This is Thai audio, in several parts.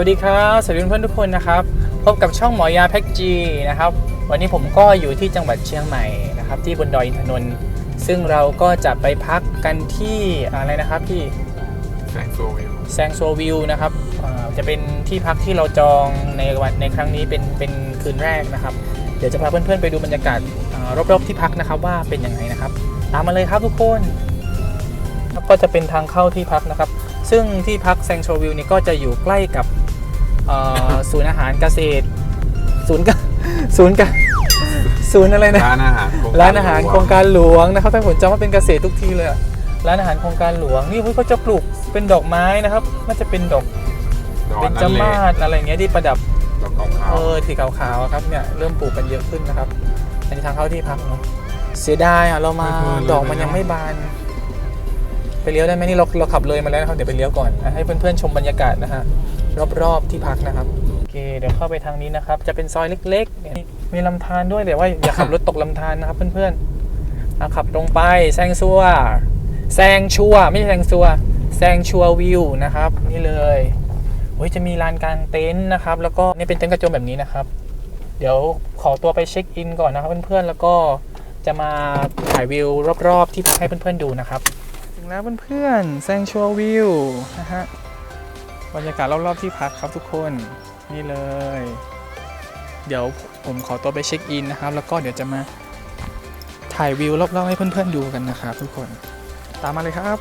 วัสดีครับสวัสดีเพื่อนๆทุกคนนะครับ พบกับช่องหมอยาแพ็กจีนะครับ วันนี้ผมก็อยู่ที่จังหวัดเชียงใหม่นะครับ ที่บนดอยอินทนนท์ซึ่งเราก็จะไปพักกันที่อะไรนะครับที่แสงโซวิวแซงโซวิวนะครับอ่าจะเป็นที่พักที่เราจองในวันในครั้งนี้เป็นเป็นคืนแรกนะครับ เดี๋ยวจะพาเพื่อนๆไปดูบรรยากาศอ่ารอบๆที่พักนะครับว่าเป็นยังไงนะครับ ตามมาเลยครับทุกคนครับก็จะเป็นทางเข้าที่พักนะครับ ซึ่งที่พักแซงโชวิวนี่ก็จะอยู่ใกล้กับ เอ่อศูนย์อาหารเกษตร ศูนย์กศูนย์กศูนย์อะไรนะ ร้านอาหารโคงกร้านอาหารโครงการหลวงนะครับถ้าผมจำว่าเป็นเกษตรทุกที่เลยอะร้านอาหารโครงการหลวงนี่เขาจะปลูกเป็นดอกไม้นะครับน่าจะเป็นดอกดอนเป็นนั่จนเลยมาศอะไรเงี้ยที่ประดับดอกขาวเออสีขาวๆอะครับเนี่ยเริ่มปลูกกันเยอะขึ้นนะครับอันนี้ทางเข้าที่พักเนาะเสียดายอะเรามาดอกมันยังไม่บาน ไปเลี้ยวได้ไหมนี่เราเราขับเลยมาแล้วนะครับเดี๋ยวไปเลี้ยวก่อนนะให้เพื่อนๆชมบรรยากาศนะฮะ รอบๆที่พักนะครับโอเคเดี๋ยวเข้าไปทางนี้นะครับ จะเป็นซอยเล็กๆเนี่ยมีลำธารด้วยแต่ว่าอย่าขับรถตกลำธารนะครับเพื่อนๆอะขับตรงไปแซงซัวแซงชัวไม่ใช่แซงซัวแซงชัววิวนะครับ นี่เลยโอ้ยจะมีลานกลางเต็นท์นะครับ แล้วก็นี่เป็นเต็นท์กระโจมแบบนี้นะครับ เดี๋ยวขอตัวไปเช็คอินก่อนนะครับเพื่อนๆแล้วก็จะมาถ่ายวิวรอบๆ ที่พักให้เพื่อนๆดูนะครับ ถึงแล้วเพื่อนๆแซงชัววิวนะฮะ บรรยากาศรอบๆที่พักครับทุกคนนี่เลย เดี๋ยวผมขอตัวไปเช็คอินนะครับ แล้วก็เดี๋ยวจะมาถ่ายวิวรอบๆให้เพื่อนๆดูกันนะครับทุกคนตามมาเลยครับ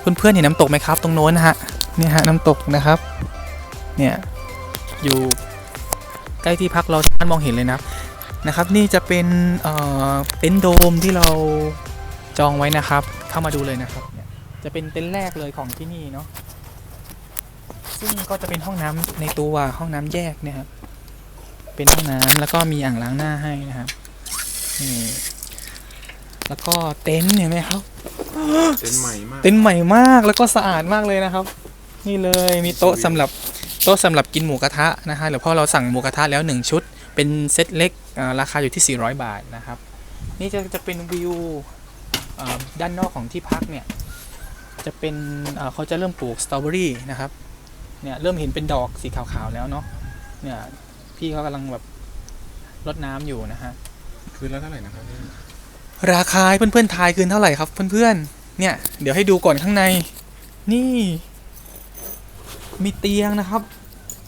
เพื่อนๆเห็นน้ำตกไหมครับ ตรงโน้นนะฮะเนี่ยฮะน้ำตกนะครับ เนี่ยอยู่ใกล้ที่พักเราสามารถมองเห็นเลยนะนะครับ นี่จะเป็นเอ่อเต็นท์โดมที่เรา จองไว้นะครับ เข้ามาดูเลยนะครับเนี่ยจะเป็นเต็นท์แรกเลยของที่นี่เนาะ ซึ่งก็จะเป็นห้องน้ำในตัวห้องน้ำแยกเนี่ยครับ เป็นห้องน้ำแล้วก็มีอ่างล้างหน้าให้นะครับ นี่ แล้วก็เต็นท์เห็นไหมครับ เต็นท์ใหม่มาก เต็นท์ใหม่มากแล้วก็สะอาดมากเลยนะครับ นี่เลยมีโต๊ะสำหรับโต๊ะสำหรับกินหมูกระทะนะฮะหรือพอเราสั่งหมูกระทะแล้วหนึ่งชุด เป็นเซตเล็กอ่าราคาอยู่ที่ 400 บาทนะครับ นี่จะจะเป็นวิวอ่า ด้านนอกของที่พักเนี่ยจะเป็นอ่าเขาจะเริ่มปลูกสตรอเบอรี่นะครับเนี่ยเริ่มเห็นเป็นดอกสีขาวๆแล้วเนาะเนี่ยพี่เขากำลังแบบรดน้ำอยู่นะฮะคืนแล้วเท่าไหร่นะครับเนี่ยราคาให้เพื่อนๆทายคืนเท่าไหร่ครับเพื่อนๆเนี่ยเดี๋ยวให้ดูก่อนข้างใน นี่ มีเตียงนะครับ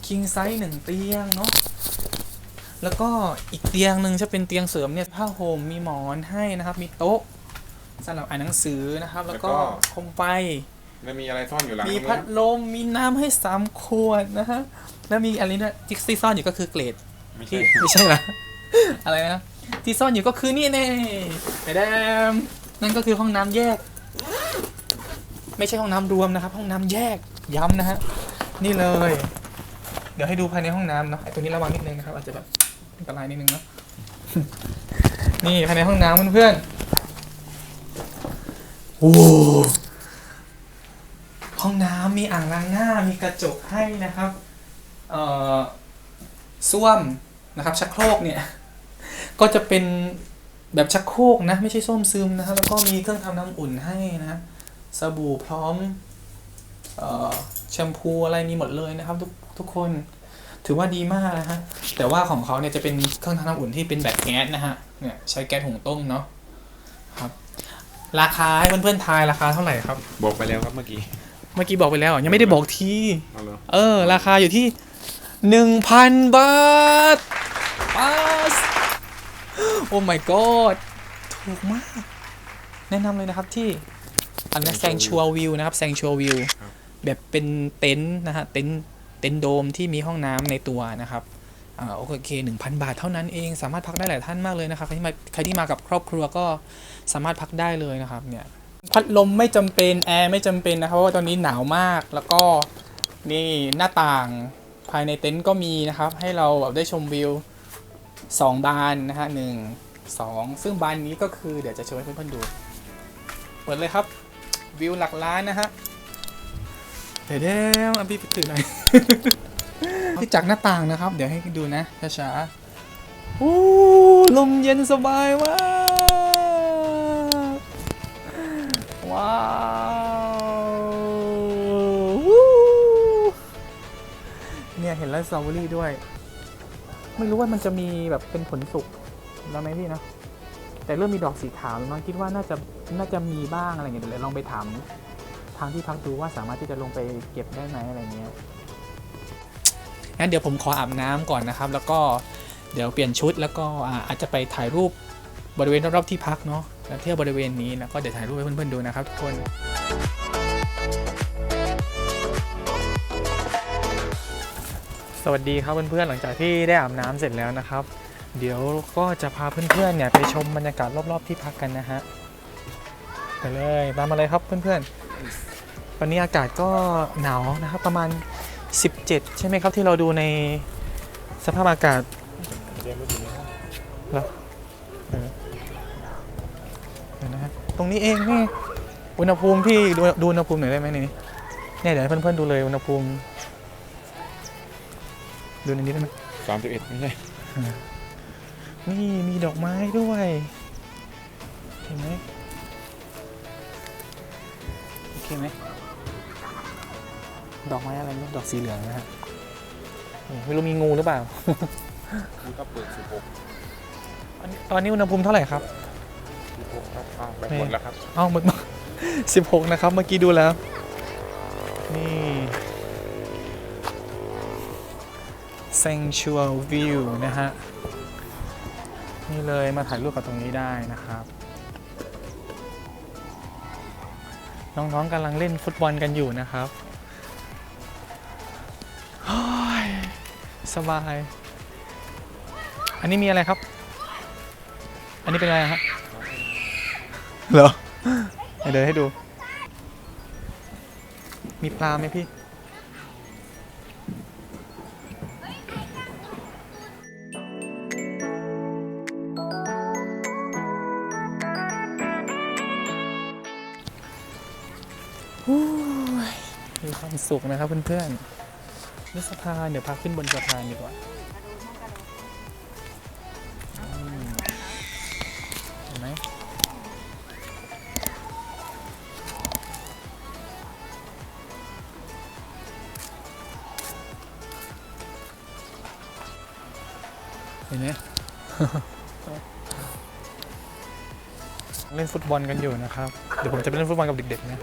king size หนึ่งเตียงเนาะแล้วก็อีกเตียงหนึ่งจะเป็นเตียงเสริมเนี่ยผ้าห่มมีหมอนให้นะครับ มีโต๊ะ สำหรับอ่านหนังสือนะครับ แล้วก็โคมไฟแล้วมีอะไรซ่อนอยู่หลังมีตรงพันู้ดนลมมีน้ำให้สามขวดนะฮะแล้วมีอะไรนะที่ที่ซ่อนอยู่ก็คือเกรดไม่ที่ใช่ไม่ใช่เหรออะไรนะที่ซ่อนอยู่ก็คือนี่แน่ไอ้แดมนั่นก็คือห้องน้ำแยก ไม่ใช่ห้องน้ำรวมนะครับ ห้องน้ำแยกย้ำนะฮะนี่เลย เดี๋ยวให้ดูภายในห้องน้ำเนาะไอ้ตัวนี้ระวังนิดนึงนะครับอาจจะแบบอันตรายนิดนึงเนาะนี่ภายในห้องน้ำเพื่อนๆ โอ้ห้องน้ำมีอ่างล้างหน้ามีกระจกให้นะครับเอ่อส้วมนะครับชักโครกเนี่ย ก็จะเป็นแบบชักโครกนะ ไม่ใช่ส้วมซึมนะครับ แล้วก็มีเครื่องทำน้ำอุ่นให้นะสบู่พร้อมเอ่อแชมพูอะไรมีหมดเลยนะครับ ทุกทุกคนถือว่าดีมากนะฮะแต่ว่าของเขาเนี่ยจะเป็นเครื่องทำน้ำอุ่นที่เป็นแบบแก๊สนะฮะเนี่ยใช้แก๊สหุงต้มเนาะครับ ราคาให้เพื่อนๆทายราคาเท่าไหร่ครับ บอกไปแล้วครับเมื่อกี้เมื่อกี้บอกไปแล้วเหรอยังไม่ได้บอกทีเอาเลยเออ ราคาอยู่ที่หนึ่งพันบาทปัสโอ้ my god ถูกมาก แนะนำเลยนะครับที่อันนี้แซงชัววิวนะครับแซงชัววิวแบบเป็นเต็นท์นะฮะเต็นท์เต็นท์โดมที่มีห้องน้ำในตัวนะครับอ่า โอเคหนึ่งพันบาทเท่านั้นเองสามารถพักได้หลายท่านมากเลยนะครับใครที่มาใครที่มากับครอบครัวก็สามารถพักได้เลยนะครับเนี่ยพัดลมไม่จำเป็นแอร์ไม่จำเป็นนะครับเพราะว่าตอนนี้หนาวมากแล้วก็นี่หน้าต่างภายในเต็นท์ก็มีนะครับ ให้เราแบบได้ชมวิว 2 บานนะฮะหนึ่งสองซึ่งบานนี้ก็คือเดี๋ยวจะโชว์ให้เพื่อนๆดู เปิดเลยครับ วิวหลักล้านนะฮะเดี๋ยวเดี๋ยวอะพี่ปถือหน่อยือจากหน้าต่างนะครับ เดี๋ยวให้ดูนะช้าๆโอ้ลมเย็นสบายมากว้าวเนี่ยเห็นแล้วสตรอเบอรี่ด้วย ไม่รู้ว่ามันจะมีแบบเป็นผลสุกแล้วไหมพี่นะแต่เริ่มมีดอกสีขาวแล้วน้องคิดว่าน่าจะน่าจะมีบ้างอะไรเงี้ยเดี๋ยวลองไปถามทางที่พักดูว่าสามารถที่จะลงไปเก็บได้ไหมอะไรเงี้ย งั้นเดี๋ยวผมขออาบน้ำก่อนนะครับ แล้วก็เดี๋ยวเปลี่ยนชุดแล้วก็อาจจะไปถ่ายรูปบริเวณรอบๆที่พักเนาะแล้วเที่ยวบริเวณนี้แล้วก็เดี๋ยวถ่ายรูปให้เพื่อนๆดูนะครับทุกคนสวัสดีครับเพื่อนๆหลังจากที่ได้อาบน้ำเสร็จแล้วนะครับ เดี๋ยวก็จะพาเพื่อนๆเนี่ยไปชมบรรยากาศรอบๆที่พักกันนะฮะไปเลยตามมาเลยครับเพื่อนๆวันนี้อากาศก็หนาวนะครับ ประมาณ 17 ใช่ไหมครับที่เราดูในสภาพอากาศเหรอเออเดี๋ยวนะฮะตรงนี้เองนี่อุณหภูมิพี่ดูดูอุณหภูมิหน่อยได้ไหมนี่เนี่ยเดี๋ยวให้เพื่อนๆดูเลยอุณหภูมิ ดูในนี้ได้ไหมสามสิบเอ็ดไม่ใช่นี่มีดอกไม้ด้วยเห็นไหมโอเคไหม ดอกไม้อะไรไม่รู้ดอกสีเหลืองนะฮะนี่ไม่รู้มีงูหรือเปล่านี่ก็เปิดสิบหกอันนี้ตอนนี้อุณหภูมิเท่าไหร่ครับสิบหกครับอ้าวไปหมดแล้วครับเอ้ามึกสิบหกนะครับ เมื่อกี้ดูแล้ว นี่ Sanctuary View นะฮะ นี่เลยมาถ่ายรูปกับตรงนี้ได้นะครับ น้องๆกำลังเล่นฟุตบอลกันอยู่นะครับ สบาย อันนี้มีอะไรครับ อันนี้เป็นอะไรฮะเหรอเดี๋ยวเดินให้ดู มีปลาไหมพี่ฮู้ยมีความสุขนะครับเพื่อนๆ นี่สะพานเดี๋ยวพาขึ้นบนสะพานดีกว่าเห็นไหมเห็นไหมเล่นฟุตบอลกันอยู่นะครับ เดี๋ยวผมจะไปเล่นฟุตบอลกับเด็กๆนะ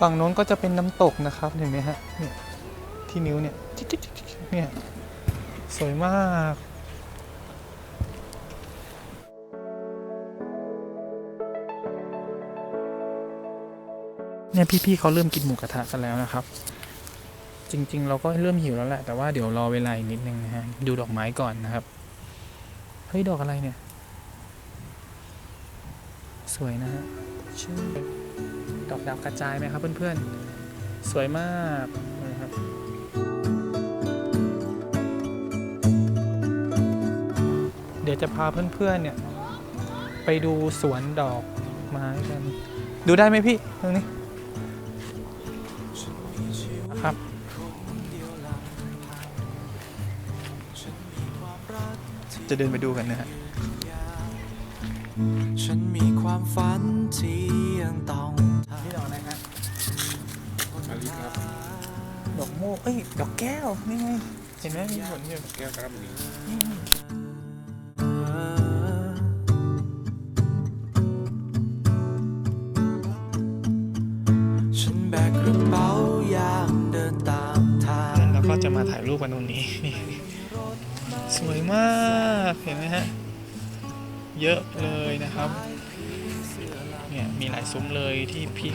ฝั่งโน้นก็จะเป็นน้ำตกนะครับเห็นไหมฮะเนี่ยที่นิ้วเนี่ยเนี่ยสวยมากเนี่ยพี่ๆเขาเริ่มกินหมูกระทะกันแล้วนะครับ จริง ๆ เราก็เริ่มหิวแล้วแหละ แต่ว่าเดี๋ยวรอเวลาอีกนิดนึงนะฮะดูดอกไม้ก่อนนะครับเฮ้ยดอกอะไรเนี่ย สวยนะฮะชื่อ ดอกดาวกระจายไหมครับเพื่อนๆ สวยมากนะครับเดี๋ยวจะพาเพื่อนๆเนี่ยไปดูสวนดอกไม้กัน ดูได้ไหมพี่ตรงนี้ครับจะเดินไปดูกันนะฮะฉันมีความฝันที่ยังต้อง ดอกโมกเอ้ย ดอกแก้ว นี่ไง เห็นไหมมีผลอยู่แก้วกระบุรีนี่ฉันแบกกระเป๋าอย่างเดินตามทาง แล้วก็จะมาถ่ายรูปกันตรงนี้ นี่ สวยมาก เห็นไหมฮะ เยอะเลยนะครับ เนี่ย มีหลายซุ้มเลยที่พี่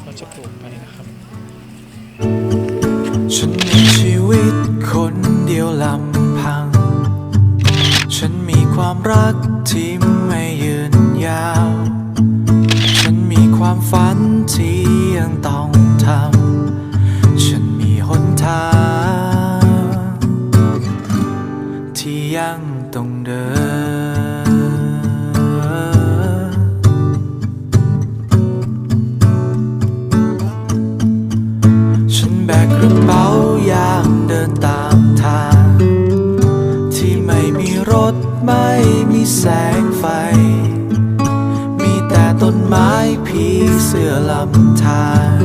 เขาจะปลูกไปนะครับ ฉันมีชีวิตคนเดียวลำพัง ฉันมีความรักที่ เสื้อลำทาน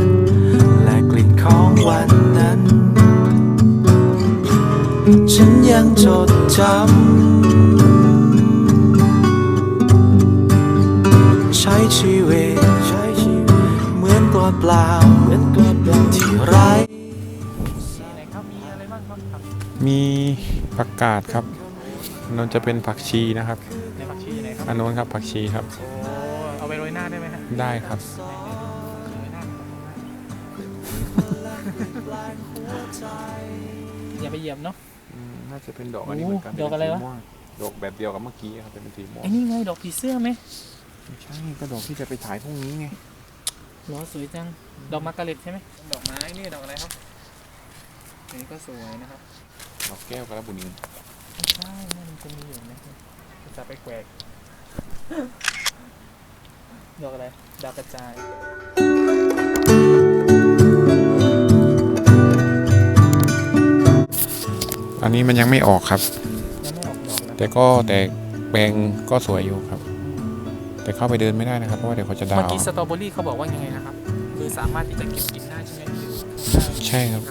และกลิ่นของวันนั้น ฉันยังจดจำใช้ชีวิตเหมือนตัวเปล่าเหมือนตัวเปล่าที่ไรมีผักกาดครับนนจะเป็นผักชีนะครับ อันนู้นครับผักชีครับ ได้ไหมฮะได้ครับโรยหน้าอย่าไปเหยียบเนาะน่าจะเป็นดอกโอ้อันนี้เหมือนกันดอกอะไรวะ เป็นสีม่งดอกแบบเดียวกับเมื่อกี้ครับเป็นสีม่วงไอ้นี่ไงดอกผีเสื้อไหมไม่ใช่ก็ดอกที่จะไปถ่ายพรุ่งนี้ไงหรอสวยจัง ดอกมะกะเร็ดใช่ไหมดอกไม้นี่ดอกอะไรครับอันนี้ก็สวยนะครับดอกแก้วกระบุนีไม่ใช่นี่มันจะมีอยู่นะจะไปแกวก ดอกอะไร ดาวกระจายอันนี้มันยังไม่ออกครับ ยังไม่ออกดอกนะแต่ก็แต่แปลงก็สวยอยู่ครับ แต่เข้าไปเดินไม่ได้นะครับ เพราะว่าเดี๋ยวเขาจะด่าเมื่อกี้สตรอเบอรี่เขาบอกว่ายังไงนะครับ คือสามารถที่จะเก็บกินได้ใช่ไหมใช่ครับ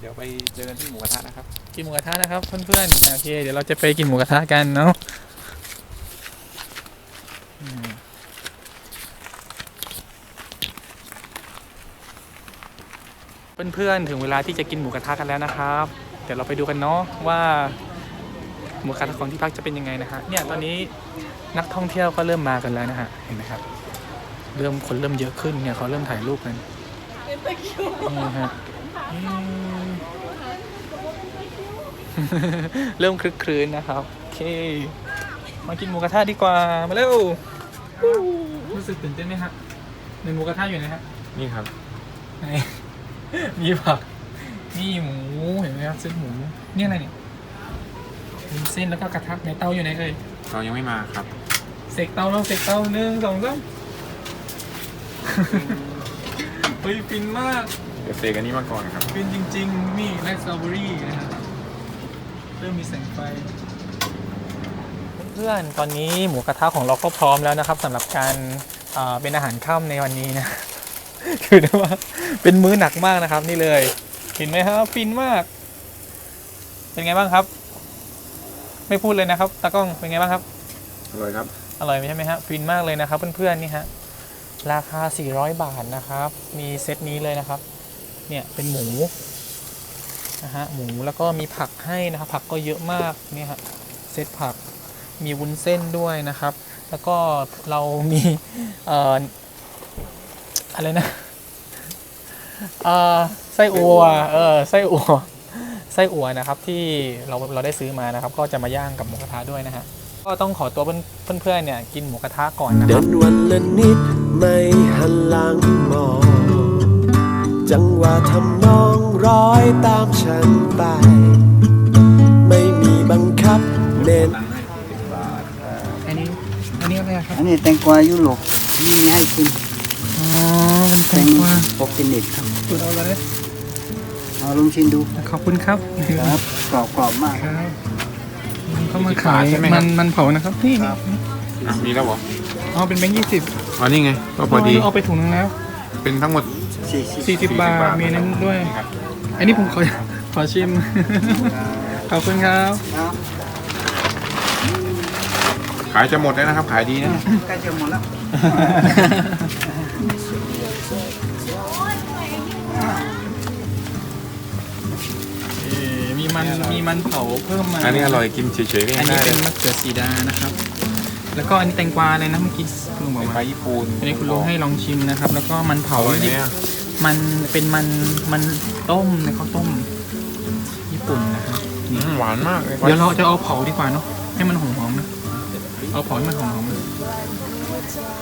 เดี๋ยวไปเจอกันที่หมูกระทะนะครับ กินหมูกระทะนะครับเพื่อนๆโอเค เดี๋ยวเราจะไปกินหมูกระทะกันเนาะ เพื่อนๆถึงเวลาที่จะกินหมูกระทะกันแล้วนะครับ เดี๋ยวเราไปดูกันเนาะว่าหมูกระทะของที่พักจะเป็นยังไงนะฮะเนี่ยตอนนี้นักท่องเที่ยวก็เริ่มมากันแล้วนะฮะเห็นไหมครับ เริ่มคนเริ่มเยอะขึ้นเนี่ยเขาเริ่มถ่ายรูปกันนี่ฮะอืมเริ่มคลึกครื้นนะครับโอเค มากินหมูกระทะดีกว่ามาเร็วรู้สึกตื่นเต้นไหมฮะในหมูกระทะอยู่ไหนฮะนี่ครับไหน มีผักนี่หมูเห็นไหมครับเส้นหมูนี่อะไรเนี่ยมีเส้นแล้วก็กระทะในเตาอยู่ไหนเอ่ยเรายังไม่มาครับเสกเตาแล้วเสกเตาหนึ่งสองสามเฮ้ยฟินมากเดี๋ยวเตะกันนี้มาก่อนครับ ฟินจริง ๆ นี่แลกสตรอเบอรี่นะครับเริ่มมีแสงไฟ เพื่อนๆตอนนี้หมูกระทะของเราก็พร้อมแล้วนะครับสำหรับการเอ่อเป็นอาหารค่ำในวันนี้นะ คือได้ว่าเป็นมื้อหนักมากนะครับ นี่เลย เห็นไหมครับฟินมาก เป็นไงบ้างครับ ไม่พูดเลยนะครับตากล้องเป็นไงบ้างครับ อร่อยครับ อร่อยใช่ไหมฮะฟินมากเลยนะครับ เพื่อนๆนี่ฮะราคา 400 บาทนะครับ มีเซตนี้เลยนะครับ เนี่ยเป็นหมูนะฮะหมูแล้วก็มีผักให้นะครับ ผักก็เยอะมากเนี่ยฮะเซตผักมีวุ้นเส้นด้วยนะครับ แล้วก็เรามีเอ่อ อะไรนะเอ่อไส้อัวเออไส้อัวไส้อัวนะครับที่เราเราได้ซื้อมานะครับ ก็จะมาย่างกับหมูกระทะด้วยนะฮะก็ต้องขอตัวเพื่อนเพื่อนๆเนี่ยกินหมูกระทะก่อนนะคเดิรับนวันละนิดไม่หันหลังมอง จังหวะทำนองร้อยตามฉันไป ไม่มีบังคับเน้น อันนี้อันนี้อะไรครับอันนี้แตงกวายุโรปนี่ง่ายขึ้น อ๋อมันแตแตงงกวาโปรกินิกครับคุณเอาเลยเอาลองชิมดูขอบคุณครับครับกรอบกรอบมากครับเขามาขายใช่ไหมครับมันมันเผานะครับ นี่ครับอะมีแล้วเหรออ๋อเป็นแบงค์ยี่สิบอ๋อนี่ไง ก็พอดี เอาไปถุงนึงแล้ว เป็นทั้งหมด สี่สิบสี่สิบบาทมีนั้นด้วย ครับ อันนี้ผมขอ ขอชิม ขอบคุณครับ ครับขายจะหมดแล้วนะครับ ขายดีนะ ใกล้จะหมดแล้ว มีมันมีมันเผาเพิ่มมาอันนี้อร่อยกินเฉยๆก็อัยันงนี้ได้เลเป็ยนมะเขือสีดานะครับ แล้วก็อันนี้แตงกวาเลยนะเมื่อกี้คุณลุงบเป็อกนว่าปลาญี่ปุ่นอันนี้คุณลุงให้ลองชิมนะครับ แล้วก็มันเผาอร่อยไหมนี่อะมันเป็นมันมันต้มในข้าวต้ม ญี่ปุ่นนะครับ อืมหวานมากเลยเดี๋ยวเราจะเอาเผาดีกว่าเนาะให้มันหอมๆนะ เอาเผาให้มันหอมๆนะ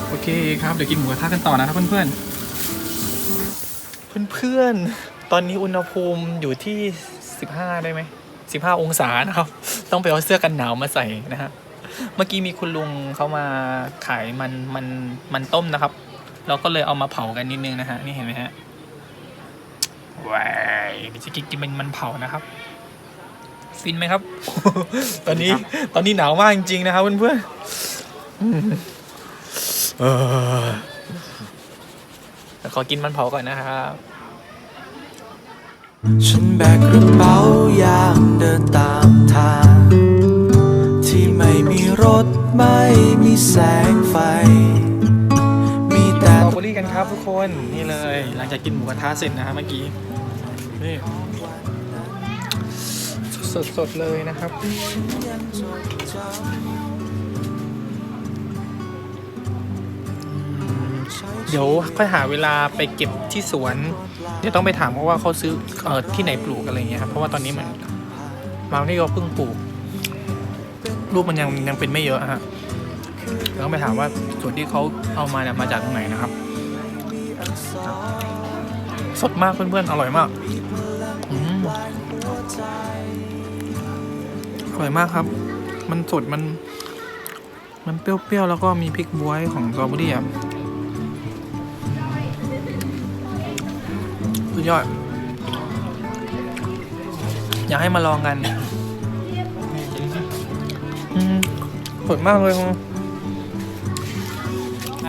โอเคครับเดี๋ยวกินหมูกระทะกันต่อนะครับเพื่อนๆเพื่อนๆตอนนี้อุณหภูมิอยู่ที่ 15 ได้ไหม 15 องศานะครับ ต้องไปเอาเสื้อกันหนาวมาใส่นะฮะ เมื่อกี้มีคุณลุงเขามาขายมันมันมันต้มนะครับ เราก็เลยเอามาเผากันนิดนึงนะฮะ นี่เห็นไหมฮะว้ายเดี๋ยวจะกินเป็นมันเผานะครับ ฟินไหมครับ ตอนนี้ ตอนนี้หนาวมากจริงๆนะครับเพื่อนๆอืมเออขอกินมันเผาก่อนนะครับ ฉันแบกกระเป๋ายางเดินตามทาง ที่ไม่มีรถไม่มีแสงไฟ มีแต่ตรอเบอรี่กันครับทุกคนนี่เลย หลังจากกินหมูกระทะเสร็จนะฮะเมื่อกี้นี่สดสดๆเลยนะครับ เดี๋ยวค่อยหาเวลาไปเก็บที่สวน เดี๋ยวต้องไปถามเขาว่าเขาซื้อเออที่ไหนปลูกอะไรเงี้ยครับเพราะว่าตอนนี้เหมันบางที่เขาเพิ่งปลูกลูกมันยังยังเป็นไม่เยอะฮะเดี๋ยวต้องไปถามว่าส่วนที่เขาเอามาเนี่ยมาจากตรงไหนนะครับ สดมากเพื่อนๆอร่อยมากอืมอร่อยมากครับ มันสดมัน มันเปรี้ยวๆแล้วก็มีพริกบ๊วยของสตรอเบอรี่อะ ดยอด อยากให้มาลองกันอืมสดมากเลยคุณ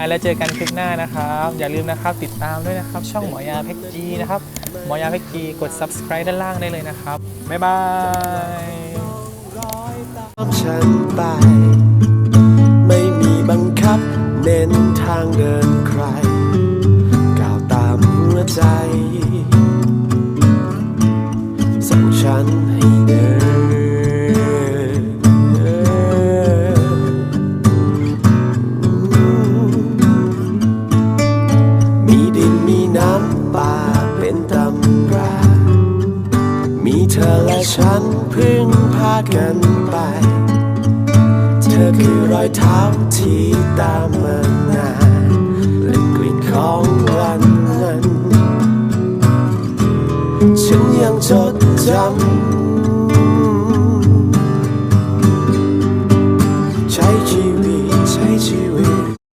แล้วเจอกันคลิปหน้านะครับ อย่าลืมนะครับ ติดตามด้วยนะครับ ช่องหมอยาเพชรจีนะครับ หมอยาเพชรจีกด subscribe ด้านล่างได้เลยนะครับ บ๊ายบายฉันไป ไม่มีบังคับ เน้นทางเดินใคร ก้าวตามหัวใจ ฉันให้เดิน